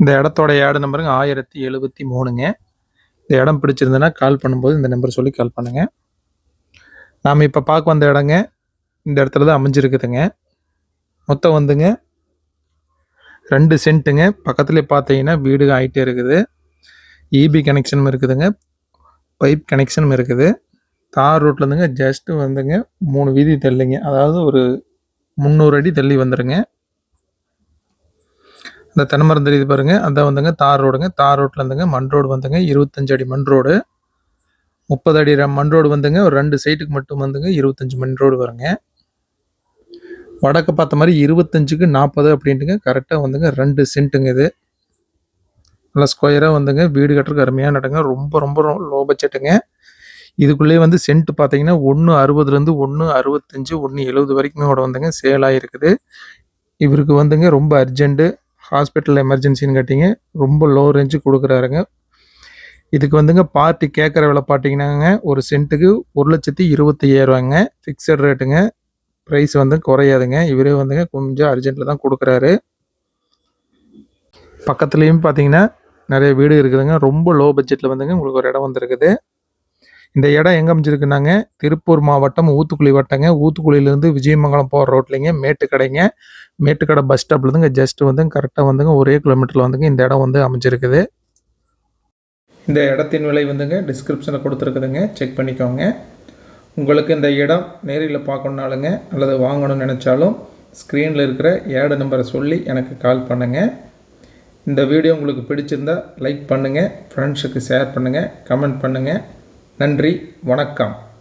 இந்த இடத்தோட ஏடு நம்பருங்க ஆயிரத்தி எழுபத்தி மூணுங்க. இந்த இடம் பிடிச்சிருந்ததுன்னா கால் பண்ணும்போது இந்த நம்பர் சொல்லி கால் பண்ணுங்க. நாம் இப்போ பார்க்க வந்த இடங்க இந்த இடத்துல தான் அமைஞ்சிருக்குதுங்க. மொத்தம் வந்துங்க ரெண்டு சென்ட்டுங்க. பக்கத்துலேயே பார்த்தீங்கன்னா வீடு ஆகிட்டே இருக்குது. இபி கனெக்ஷனும் இருக்குதுங்க. பைப் கனெக்ஷனும் இருக்குது. தார் ரோட்லேருந்துங்க ஜஸ்ட்டு வந்துங்க மூணு வீதி தள்ளிங்க. அதாவது ஒரு முந்நூறு அடி தள்ளி வந்துடுங்க இந்த தென்னைமரம் தெரியுது பாருங்க. அதான் வந்துங்க தார் ரோடுங்க. தார் ரோட்ல இருந்துங்க மண் ரோடு வந்துங்க. இருபத்தஞ்சு அடி மண் ரோடு. முப்பது அடி மண் ரோடு வந்துங்க. ஒரு ரெண்டு சைட்டுக்கு மட்டும் வந்துங்க இருபத்தஞ்சு மண் ரோடு வருங்க. வடக்கு பார்த்த மாதிரி இருபத்தஞ்சுக்கு நாற்பது அப்படின்ட்டுங்க. கரெக்டாக வந்துங்க ரெண்டு சென்ட்டுங்க இது. நல்லா ஸ்கொயராக வந்துங்க வீடு கட்டுறதுக்கு அருமையாக நடங்க ரொம்ப ரொம்ப லோ பட்ஜெட்டுங்க இதுக்குள்ளேயே வந்து சென்ட் பார்த்தீங்கன்னா ஒன்று அறுபதுலேருந்து ஒன்று அறுபத்தஞ்சு ஒன்று எழுபது வரைக்குமே கூட வந்துங்க சேல் ஆகிருக்குது இவருக்கு வந்துங்க ரொம்ப அர்ஜென்ட்டு ஹாஸ்பிட்டல் எமர்ஜென்சின்னு கேட்டிங்க. ரொம்ப லோ ரேஞ்சு கொடுக்குறாருங்க. இதுக்கு வந்துங்க பார்ட்டி கேட்குற விலை பார்த்தீங்கன்னாங்க. ஒரு சென்ட்டுக்கு ஒரு லட்சத்தி இருபத்தி ஐயாயிரூவாங்க ஃபிக்ஸட் ரேட்டுங்க ப்ரைஸ் வந்து குறையாதுங்க. இவரே வந்துங்க கொஞ்சம் அர்ஜென்ட்டில் தான் கொடுக்குறாரு. பக்கத்துலேயும் பார்த்தீங்கன்னா நிறைய வீடு இருக்குதுங்க. ரொம்ப லோ பட்ஜெட்டில் வந்துங்க உங்களுக்கு ஒரு இடம் வந்துருக்குது. இந்த இடம் எங்கே அமைஞ்சிருக்குனாங்க திருப்பூர் மாவட்டம் ஊத்துக்குழி வட்டங்க. ஊத்துக்குழியிலேருந்து விஜயமங்கலம் போகிற ரோட்லேங்க. மேட்டுக்கடைங்க. மேட்டுக்கடை பஸ் ஸ்டாப்லேருந்துங்க ஜஸ்ட் வந்து கரெக்டாக வந்துங்க. ஒரே கிலோமீட்டரில் வந்துங்க. இந்த இடம் வந்து அமைஞ்சிருக்குது. இந்த இடத்தின் விலை வந்துங்க. டிஸ்கிரிப்ஷனில் கொடுத்துருக்குதுங்க. செக் பண்ணிக்கோங்க. உங்களுக்கு இந்த இடம் நேரில் பார்க்கணுனாலுங்க அல்லது வாங்கணும்னு நினச்சாலும் ஸ்க்ரீனில் இருக்கிற ஏடு நம்பரை சொல்லி எனக்கு கால் பண்ணுங்கள் இந்த வீடியோ உங்களுக்கு பிடிச்சிருந்தா லைக் பண்ணுங்கள் ஃப்ரெண்ட்ஸுக்கு ஷேர் பண்ணுங்கள் கமெண்ட் பண்ணுங்கள் நன்றி வணக்கம்.